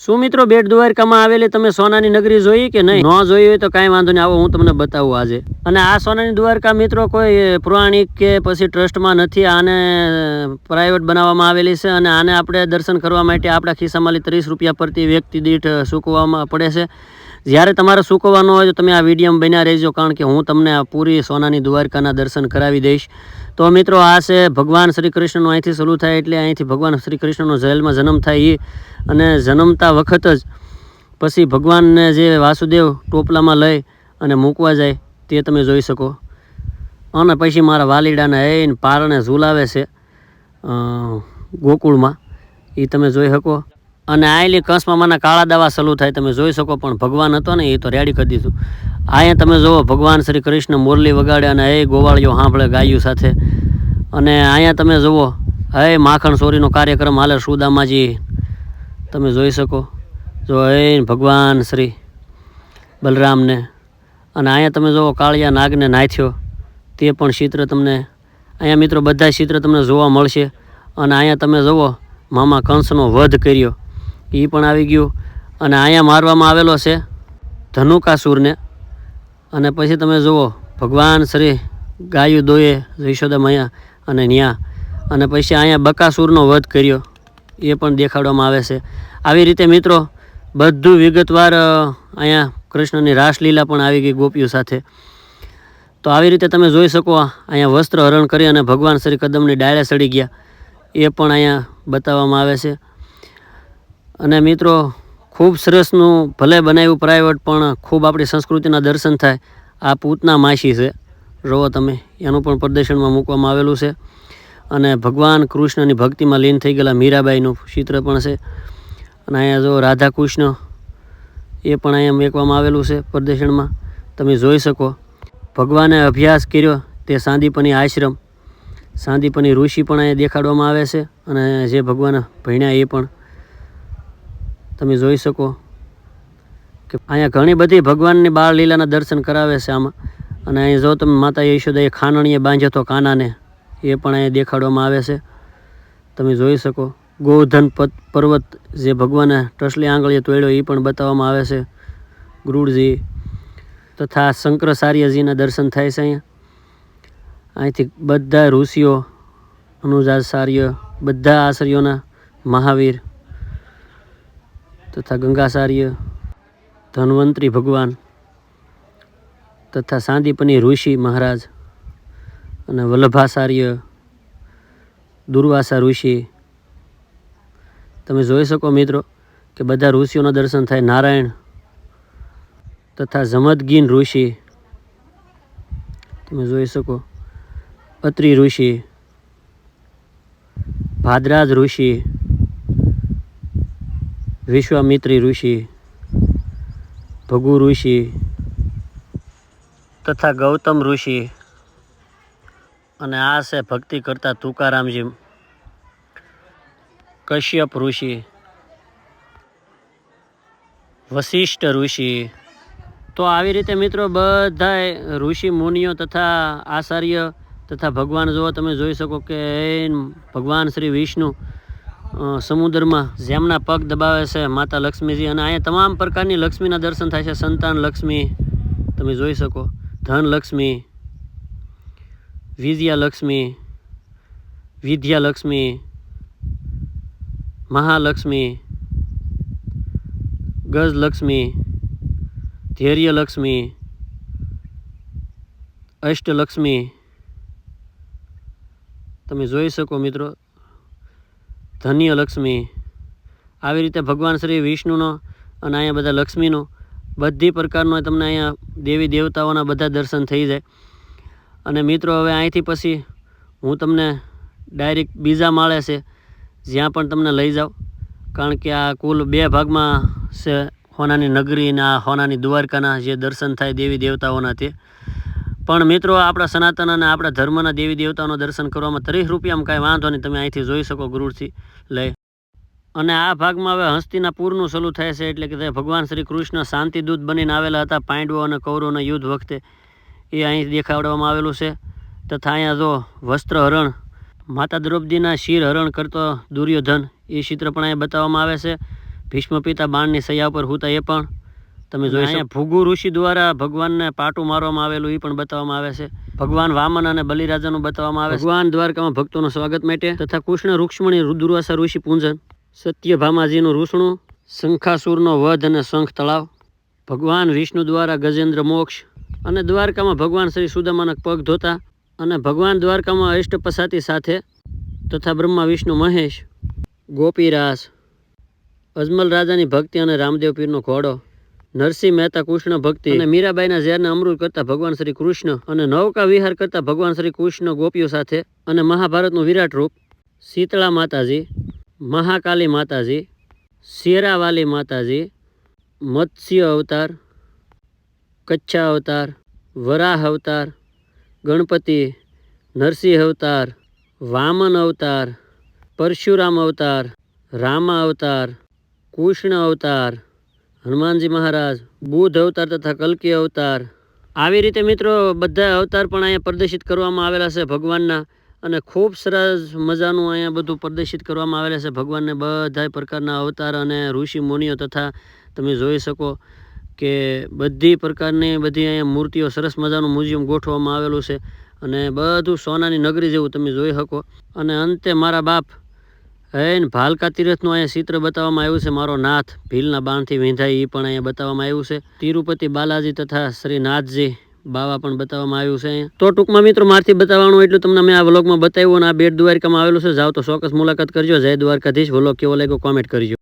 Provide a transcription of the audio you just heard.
શું મિત્રો બેટ દ્વારકામાં આવેલી તમે સોનાની નગરી જોઈ કે નહીં? ન જોઈ હોય તો કાંઈ વાંધો નહીં. આવો, હું તમને બતાવું આજે. અને આ સોનાની દ્વારકા મિત્રો કોઈ પૌરાણિક કે પછી ટ્રસ્ટમાં નથી, આને પ્રાઇવેટ બનાવવામાં આવેલી છે અને આને આપણે દર્શન કરવા માટે આપણા ખિસ્સામાંથી ત્રીસ રૂપિયા પ્રતિ વ્યક્તિ દીઠ સૂકવવામાં પડે છે. જ્યારે તમારે સૂકવવાનો હોય તો તમે આ વિડીયોમાં બન્યા રહેજો, કારણ કે હું તમને આ પૂરી સોનાની દ્વારકાના દર્શન કરાવી દઈશ. તો મિત્રો, આ છે ભગવાન શ્રી કૃષ્ણનો, અહીંથી શરૂ થાય એટલે અહીંથી ભગવાન શ્રી કૃષ્ણનો જેલમાં જન્મ થાય એ અને જન્મતા વખત જ પછી ભગવાનને જે વાસુદેવ ટોપલામાં લઈ અને મૂકવા જાય, તે તમે જોઈ શકો. અને પછી મારા વાલીડાને એને પારણે ઝૂલાવે છે ગોકુળમાં. એ તમે જોઈ શકો. અને આયલી કંસમાં મને કાળા દવા સલું થાય, તમે જોઈ શકો, પણ ભગવાન હતો ને એ તો રેડી કરી દીધું. અહીંયા તમે જુઓ, ભગવાન શ્રી કૃષ્ણ મુરલી વગાડે અને એ ગોવાળીઓ સાંભળે ગાયું સાથે. અને અહીંયા તમે જુઓ, હે માખણ ચોરીનો કાર્યક્રમ હાલે સુદામાજી. તમે જોઈ શકો. જો હે ભગવાન શ્રી બલરામને. અને અહીંયા તમે જુઓ, કાળિયા નાગને નાથ્યો. તે પણ ચિત્ર તમને, અહીંયા મિત્રો બધા ચિત્ર તમને જોવા મળશે. અને અહીંયા તમે જુઓ, મામા કંસનો વધ કર્યો. એ પણ આવી ગયું. અને અહીંયા મારવામાં આવેલો છે ધનુકાસુરને. અને પછી તમે જુઓ, ભગવાન શ્રી ગાયું દોએ યશોદા મૈયા અને ન્યા. અને પછી અહીંયા બકાસુરનો વધ કર્યો. એ પણ દેખાડવામાં આવે છે. આવી રીતે મિત્રો, બધું વિગતવાર અહીંયા કૃષ્ણની રાસલીલા પણ આવી ગઈ ગોપીઓ સાથે. તો આવી રીતે તમે જોઈ શકો અહીંયા વસ્ત્ર હરણ કરી અને ભગવાન શ્રી કદમની ડાયરા સડી ગયા. એ પણ અહીંયા બતાવવામાં આવે છે. અને મિત્રો, ખૂબ સરસનું ભલે બનાવ્યું પ્રાઇવેટ પણ ખૂબ આપણી સંસ્કૃતિના દર્શન થાય. આ પૂતના માસી છે. જુઓ તમે, એનું પણ પ્રદર્શનમાં મૂકવામાં આવેલું છે. અને ભગવાન કૃષ્ણની ભક્તિમાં લીન થઈ ગયેલા મીરાબાઈનું ચિત્ર પણ છે. અને અહીંયા જો રાધા કૃષ્ણ એ પણ અહીંયા મૂકવામાં આવેલું છે પ્રદર્શનમાં. તમે જોઈ શકો. ભગવાને અભ્યાસ કર્યો તે સાંદીપની આશ્રમ. સાંદીપની ઋષિ પણ અહીંયા દેખાડવામાં આવે છે. અને જે ભગવાન ભણ્યા એ પણ તમે જોઈ શકો કે અહીંયા ઘણી બધી ભગવાનની બાળ લીલાના દર્શન કરાવે છે આમાં. અને અહીં જો તમે માતા યશોદાએ ખાનણીએ બાંધ્યો તો કાનાને, એ પણ અહીંયા દેખાડવામાં આવે છે. તમે જોઈ શકો, ગોવર્ધન પર્વત જે ભગવાને ટસલી આંગળીએ તોડ્યો, એ પણ બતાવવામાં આવે છે. ગુરુડજી તથા શંકરાચાર્યજીના દર્શન થાય છે અહીંયા. અહીંથી બધા ઋષિઓ અનુજાચાર્ય બધા આચાર્યોના મહાવીર તથા ગંગાચાર્ય ધન્વંતરી ભગવાન તથા સાંદીપની ઋષિ મહારાજ અને વલ્લભાચાર્ય, દુર્વાસા ઋષિ. તમે જોઈ શકો મિત્રો કે બધા ઋષિઓના દર્શન થાય નારાયણ તથા જમદગીન ઋષિ. તમે જોઈ શકો અત્રિ ઋષિ, ભાદરાજ ઋષિ વિશ્વામિત્રી ઋષિ, ભગુ ઋષિ તથા ગૌતમ ઋષિ અને આ છે ભક્તિ કરતા તુકારામજી, કશ્યપ ઋષિ વશિષ્ઠ ઋષિ. તો આવી રીતે મિત્રો બધા ઋષિ મુનિઓ તથા આચાર્ય તથા ભગવાન જો તમે જોઈ શકો કે ભગવાન શ્રી વિષ્ણુ સમુદ્રમાં જેમના પગ દબાવે છે, માતા લક્ષ્મીજી અને અહીંયા તમામ પ્રકારની લક્ષ્મીના દર્શન થાય છે. સંતાન લક્ષ્મી, તમે જોઈ શકો. ધન લક્ષ્મી, વિદ્યા લક્ષ્મી વિદ્યા લક્ષ્મી, મહાલક્ષ્મી ગજલક્ષ્મી ધૈર્યલક્ષ્મી અષ્ટલક્ષ્મી તમે જોઈ શકો મિત્રો ધન્ય લક્ષ્મી. આવી રીતે ભગવાન શ્રી વિષ્ણુનો અને અહીંયા બધા લક્ષ્મીનો બધી પ્રકારનો તમને અહીંયા દેવી દેવતાઓના બધા દર્શન થઈ જાય. અને મિત્રો, હવે અહીંથી પછી હું તમને ડાયરેક્ટ બીજા માળે છે, જ્યાં પણ તમને લઈ જાઉં. કારણ કે આ કુલ બે ભાગમાં છે હોનાની નગરી અને આ હોનાની દ્વારકાના જે દર્શન થાય દેવી દેવતાઓના તે. પણ મિત્રો, આપણા સનાતન અને આપણા ધર્મના દેવી દેવતાઓના દર્શન કરવામાં ત્રીસ રૂપિયામાં કાંઈ વાંધો નહીં. તમે અહીંથી જોઈ શકો ગુરુથી લઈ અને આ ભાગમાં હવે હસ્તીના પૂરનું સલું થાય છે, એટલે કે ભગવાન શ્રી કૃષ્ણ શાંતિદૂત બનીને આવેલા હતા પાંડવો અને કૌરવના યુદ્ધ વખતે. એ અહીં દેખાડવામાં આવેલું છે. તથા અહીંયા જો વસ્ત્રહરણ માતા દ્રૌપદીના શિર હરણ કરતો દુર્યોધન, એ ચિત્ર પણ અહીંયા બતાવવામાં આવે છે. ભીષ્મ પિતા બાણની સૈયા પર હુતા એ પણ. તમે જોઈ અહીંયા ભૃગુ ઋષિ દ્વારા ભગવાનને પાટું મારવામાં આવેલું એ પણ બતાવવામાં આવે છે. ભગવાન વામન અને બલિરાજાનું બતાવવામાં આવે છે. ભગવાન દ્વારકામાં ભક્તોનું સ્વાગત માટે તથા કૃષ્ણ રૂક્ષ્મણી રુદ્રવાસા ઋષિ પૂંજન સત્યભામાજીનું રૂસણું શંખાસુરનો વધ અને શંખ તળાવ ભગવાન વિષ્ણુ દ્વારા ગજેન્દ્ર મોક્ષ અને દ્વારકામાં ભગવાન શ્રી સુદામાના પગ ધોતા અને ભગવાન દ્વારકામાં અષ્ટપસાતી સાથે તથા બ્રહ્મા વિષ્ણુ મહેશ ગોપીરાસ અજમલ રાજાની ભક્તિ અને રામદેવ પીરનો ઘોડો નરસિંહ મહેતા કૃષ્ણ ભક્તિ અને મીરાબાઈના ઝેરને અમૃત કરતા ભગવાન શ્રી કૃષ્ણ અને નૌકા વિહાર કરતા ભગવાન શ્રી કૃષ્ણ ગોપીઓ સાથે અને મહાભારતનું વિરાટ રૂપ. શીતળા માતાજી, મહાકાલી માતાજી, શેરાવાલી માતાજી, મત્સ્ય અવતાર, કચ્છા અવતાર, વરાહ અવતાર, ગણપતિ, નરસિંહ અવતાર, વામન અવતાર, પરશુરામ અવતાર, રામા અવતાર, કૃષ્ણ અવતાર હનુમાનજી મહારાજ, બુદ્ધ અવતાર તથા કલ્કી અવતાર. આવી રીતે મિત્રો, બધા અવતાર પણ અહીંયા પ્રદર્શિત કરવામાં આવેલા છે ભગવાનના અને ખૂબ સરસ મજાનું અહીંયા બધું પ્રદર્શિત કરવામાં આવેલા છે ભગવાનને બધા પ્રકારના અવતાર અને ઋષિ મુનિઓ તથા તમે જોઈ શકો કે બધી પ્રકારની બધી અહીંયા મૂર્તિઓ સરસ મજાનું મ્યુઝિયમ ગોઠવવામાં આવેલું છે અને બધું સોનાની નગરી જેવું તમે જોઈ શકો. અને અંતે મારા બાપ હૈન ભાલકા તીરથનું અહીંયા ચિત્ર બતાવવામાં આવ્યું છે, મારો નાથ. ભીલના બાણથી વિંધાય એ પણ અહીંયા બતાવવામાં આવ્યું છે. તિરુપતિ બાલાજી તથા શ્રી નાથજી બાવા પણ બતાવવામાં આવ્યું છે અહીંયા. તો ટૂંકમાં મિત્રો, મારથી બતાવવાનું એટલું તમને મેં આ વ્લોગમાં બતાવ્યું અને આ બેટ દ્વારકામાં આવેલું છે. જાઓ તો ચોક્કસ મુલાકાત કરજો. જય દ્વારકાધીશ. વ્લોગ કેવો લાગ્યો કોમેન્ટ કરજો.